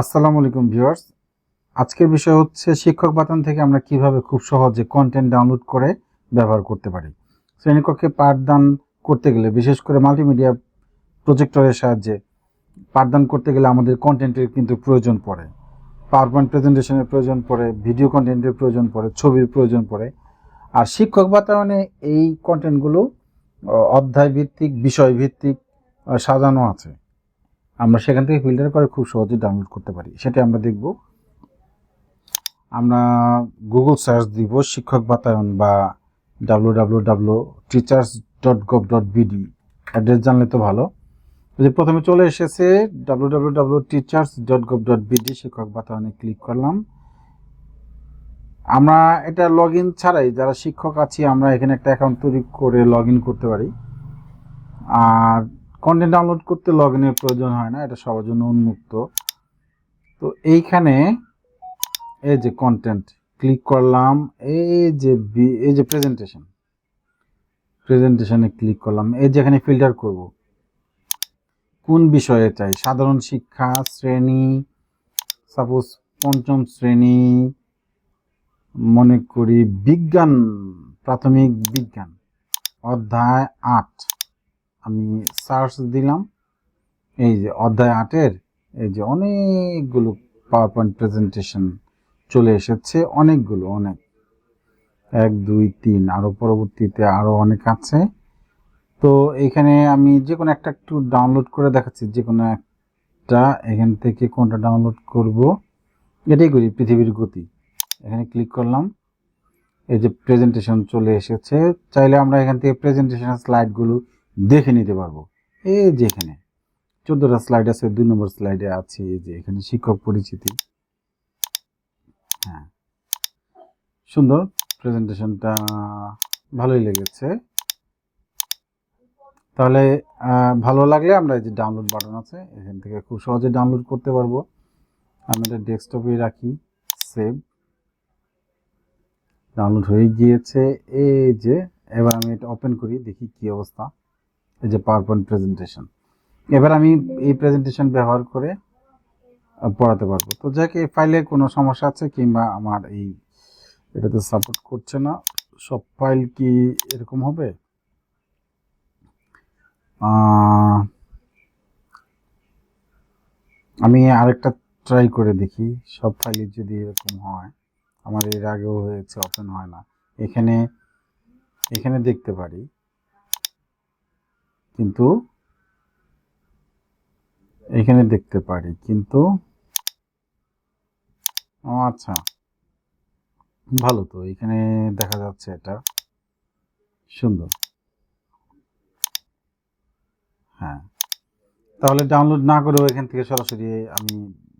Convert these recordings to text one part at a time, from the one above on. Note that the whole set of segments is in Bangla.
আসসালামু আলাইকুম ভিউয়ার্স। আজকের বিষয় হচ্ছে শিক্ষক বাতান থেকে আমরা কীভাবে খুব সহজে কন্টেন্ট ডাউনলোড করে ব্যবহার করতে পারি। শ্রেণীকক্ষে পাঠদান করতে গেলে, বিশেষ করে মাল্টিমিডিয়া প্রজেক্টরের সাহায্যে পাঠদান করতে গেলে আমাদের কন্টেন্টের কিন্তু প্রয়োজন পড়ে। পাওয়ার পয়েন্ট প্রেজেন্টেশনের প্রয়োজন পড়ে ভিডিও কন্টেন্টের প্রয়োজন পড়ে, ছবির প্রয়োজন পড়ে। আর শিক্ষক বাতায়নে এই কন্টেন্টগুলো অধ্যায় ভিত্তিক বিষয় ভিত্তিক সাজানো আছে। আমরা সেখান থেকে ফিল্টার করে খুব সহজে ডাউনলোড করতে পারি। সেটা আমরা দেখব। আমরা গুগল সার্চ দিব শিক্ষক বাতায়ন বা W W W teachers dot gov dot BD address জানলে তো ভালো। যে প্রথমে চলে এসেছে W W W teachers dot gov dot BD Shikkhok বাতায়নে click করলাম। আমরা এটা লগ ইন ছাড়াই যারা শিক্ষক আছি, আমরা এখানে একটা অ্যাকাউন্ট তৈরি করে লগ ইন করতে পারি। আর কন্টেন্ট ডাউনলোড করতে লগ ইনের প্রয়োজন হয় না, এটা সবার জন্য উন্মুক্ত। তো এইখানে এই যে কন্টেন্ট ক্লিক করলাম, এই যে এই যে প্রেজেন্টেশন প্রেজেন্টেশনে ক্লিক করলাম, এই যে এখানে ফিল্টার করব। কোন বিষয়ে চাই? সাধারণ শিক্ষা, শ্রেণি সাপোজ পঞ্চম শ্রেণি, মনে করি বিজ্ঞান, প্রাথমিক বিজ্ঞান, অধ্যায় আট। আমি সার্চ দিলাম। এই যে অধ্যায় আটের, এই যে অনেকগুলো পাওয়ার পয়েন্ট প্রেজেন্টেশন চলে এসেছে, অনেকগুলো, অনেক। এক, দুই, তিন আরও পরবর্তীতে আরও অনেক আছে। তো এখানে আমি যে কোনো একটা একটু ডাউনলোড করে দেখাচ্ছি, যে কোনো একটা, এখান থেকে কোনটা ডাউনলোড করব, এটাই করি পৃথিবীর গতি। এখানে ক্লিক করলাম, এই যে প্রেজেন্টেশন চলে এসেছে। চাইলে আমরা এখান থেকে প্রেজেন্টেশন স্লাইডগুলো দেখে নিতে পারব। এই যে এখানে, চোদ্দোটা স্লাইড আছে, দুই নম্বর স্লাইডে আছে যে এখানে শিক্ষক পরিচিতি। হ্যাঁ সুন্দর প্রেজেন্টেশনটা ভালোই লেগেছে। তাহলে ভালো লাগলে আমরা এই যে ডাউনলোড বাটন আছে, এখান থেকে খুব সহজে ডাউনলোড করতে পারব। আমি এটা ডেস্কটপে রাখি সেভ ডাউনলোড হয়ে গিয়েছে, এই যে, এবার আমি এটা ওপেন করি, দেখি কি অবস্থা। এই যে পাওয়ার পয়েন্ট প্রেজেন্টেশন এবার আমি এই প্রেজেন্টেশন ব্যবহার করে পড়াতে পারব। তো যাক, এই ফাইলে কোনো সমস্যা আছে কিংবা আমার এই এটাতে সাপোর্ট করছে না, সব ফাইল কি এরকম হবে? আমি আরেকটা ট্রাই করে দেখি, সব ফাইলে যদি এরকম হয়, আমার এর আগেও হয়েছে ওপেন হয় না। এখানে এখানে দেখতে পারি। কিন্তু এখানে দেখতে পারি, কিন্তু আচ্ছা ভালো তো, এখানে দেখা যাচ্ছে এটা। সুন্দর। হ্যাঁ তাহলে ডাউনলোড না করেও এখান থেকে সরাসরি আমি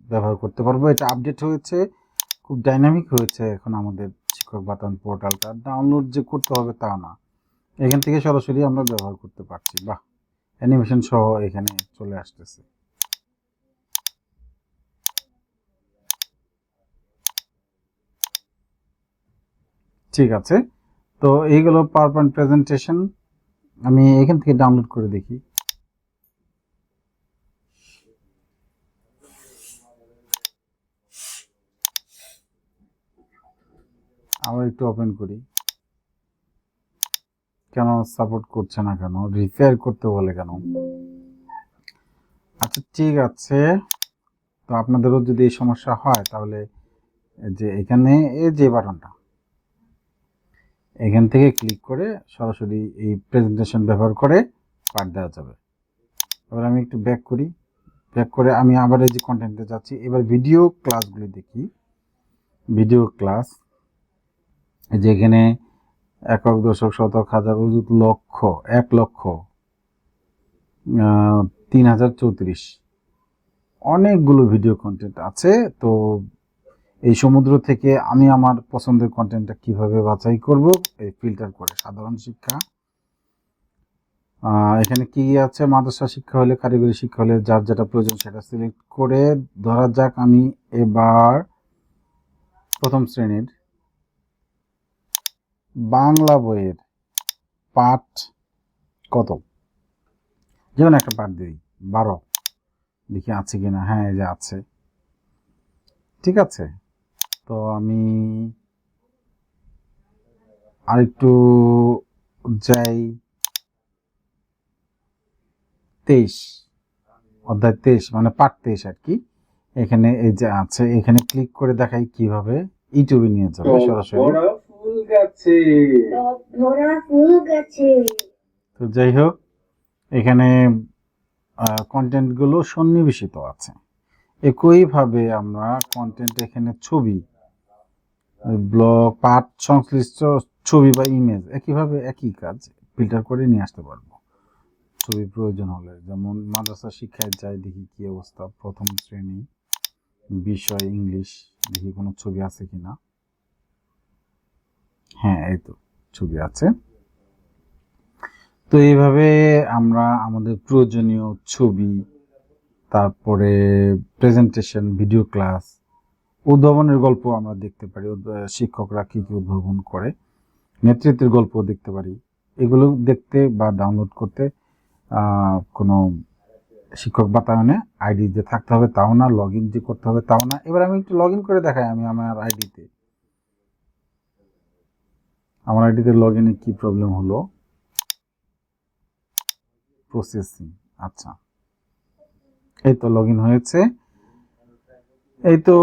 ব্যবহার করতে পারব। এটা আপডেট হয়েছে, খুব ডাইনামিক হয়েছে এখন আমাদের শিক্ষক বাতান পোর্টালটা ডাউনলোড যে করতে হবে তা না। এখান থেকে সরাসরি আমরা ব্যবহার করতে পারছি। বাহ! অ্যানিমেশন সহ এখানে চলে আসতেছে। ঠিক আছে। তো এইগুলো পাওয়ার পয়েন্ট প্রেজেন্টেশন আমি এখান থেকে ডাউনলোড করে দেখি। আবার একটু ওপেন করি। কেন সাপোর্ট করছে না কেন? রিপেয়ার করতে বলে কেন? আচ্ছা ঠিক আছে। তো আপনাদেরও যদি এই সমস্যা হয়, তাহলে যে এখানে এই যে বাটনটা, এখান থেকে ক্লিক করে সরাসরি এই প্রেজেন্টেশন ব্যবহার করে পাঠ দেওয়া যাবে। এবার আমি একটু ব্যাক করি। ব্যাক করে আমি আবার এই যে কন্টেন্টে যাচ্ছি। এবার ভিডিও ক্লাসগুলি দেখি। ভিডিও ক্লাস যে এখানে একক দশক শতক হাজার অযুত লক্ষ, এক লক্ষ তিন হাজার চৌত্রিশ। অনেকগুলো ভিডিও কন্টেন্ট আছে, তো এই সমুদ্র থেকে আমি আমার পছন্দের কন্টেন্টটা কীভাবে বাছাই করব, এই ফিল্টার করে। সাধারণ শিক্ষা। এখানে কি আছে? মাদ্রাসা শিক্ষা হলে, কারিগরি শিক্ষা হলে যার যেটা প্রয়োজন সেটা সিলেক্ট করে ধরা যাক আমি এবার প্রথম শ্রেণির। বাংলা বইয়ের পাঠ কত? যেমন একটা পাঠ দিই। বারো। দেখি আছে কিনা? হ্যাঁ এই যে আছে। ঠিক আছে? তো আমি আরেকটু যাই। তেইশ। অধ্যায় তেইশ মানে পাঠ তেইশ আর কি। এখানে এই যে আছে এখানে ক্লিক করে দেখাই কীভাবে ইউটিউবে নিয়ে যাবে সরাসরি। গাছে। টব ভরা ফুল গাছে। তো যাই হোক এখানে কন্টেন্টগুলো সন্নিবেশিত আছে। একইভাবে আমরা কন্টেন্ট এখানে ছবি ব্লগ পাঠ সংশ্লিষ্ট ছবি বা ইমেজ একইভাবে একই কাজ ফিল্টার করে নিয়ে আসতে পারব। ছবি প্রয়োজন হলে যেমন মাদ্রাসা শিক্ষায় যাই দেখি কি অবস্থা প্রথম শ্রেণি বিষয় ইংলিশ দেখি কোনো ছবি আছে কিনা। হ্যাঁ এই তো ছবি আছে। তো এইভাবে আমরা আমাদের প্রয়োজনীয় ছবি, তারপরে প্রেজেন্টেশন ভিডিও ক্লাস উদ্ভাবনের গল্প আমরা দেখতে পারি শিক্ষকরা কী কী উদ্ভাবন করে, নেতৃত্বের গল্প দেখতে পারি। এগুলো দেখতে বা ডাউনলোড করতে কোনো শিক্ষক বাতায়নে আইডি যে থাকতে হবে, তাও না লগ ইন যে করতে হবে, তাও না। এবার আমি একটু লগ ইন করে দেখাই আমি আমার আইডিতে আমার আইডিতে লগ ইনে কী প্রবলেম হলো? প্রসেসিং আচ্ছা। এই তো লগ ইন হয়েছে। এই তো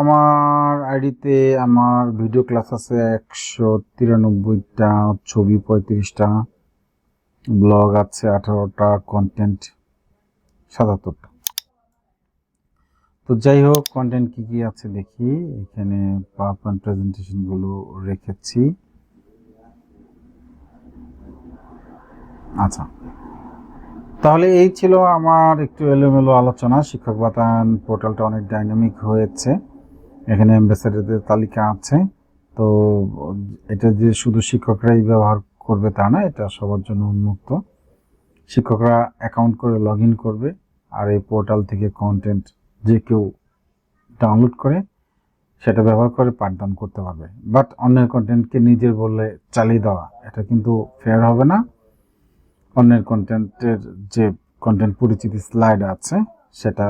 আমার আইডিতে আমার ভিডিও ক্লাস আছে একশো তিরানব্বইটা, ছবি পঁয়ত্রিশটা ব্লগ আছে আঠারোটা কন্টেন্ট সাতাত্তরটা। তো যাই হোক কন্টেন্ট কি কি আছে দেখি। এখানে পাওয়ার পয়েন্ট প্রেজেন্টেশনগুলো রেখেছি। আচ্ছা। তাহলে এই ছিল আমার একটু এলোমেলো আলোচনা। শিক্ষক বাতায়ন পোর্টালটা অনেক ডাইনামিক হয়েছে। এখানে অ্যাম্বাসেডারদের তালিকা আছে। তো এটা যে শুধু শিক্ষকরাই ব্যবহার করবে তা না, এটা সবার জন্য উন্মুক্ত। শিক্ষকরা অ্যাকাউন্ট করে লগ করবে আর এই পোর্টাল থেকে কন্টেন্ট যে কেউ ডাউনলোড করে, সেটা ব্যবহার করে পাঠদান করতে পারবে। বাট অন্যের কন্টেন্টকে নিজের বলে চালিয়ে দেওয়া, এটা কিন্তু ফেয়ার হবে না। অন্যের কন্টেন্টের যে কন্টেন্ট পরিচিতি স্লাইড আছে, সেটা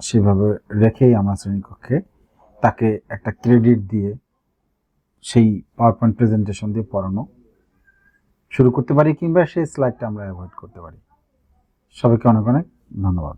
সেভাবে রেখেই আমরা শ্রেণীকক্ষে তাকে একটা ক্রেডিট দিয়ে সেই পাওয়ার পয়েন্ট প্রেজেন্টেশন দিয়ে পড়ানো। শুরু করতে পারি কিংবা সেই স্লাইডটা আমরা অ্যাভয়েড করতে পারি। সবাইকে অনেক অনেক ধন্যবাদ।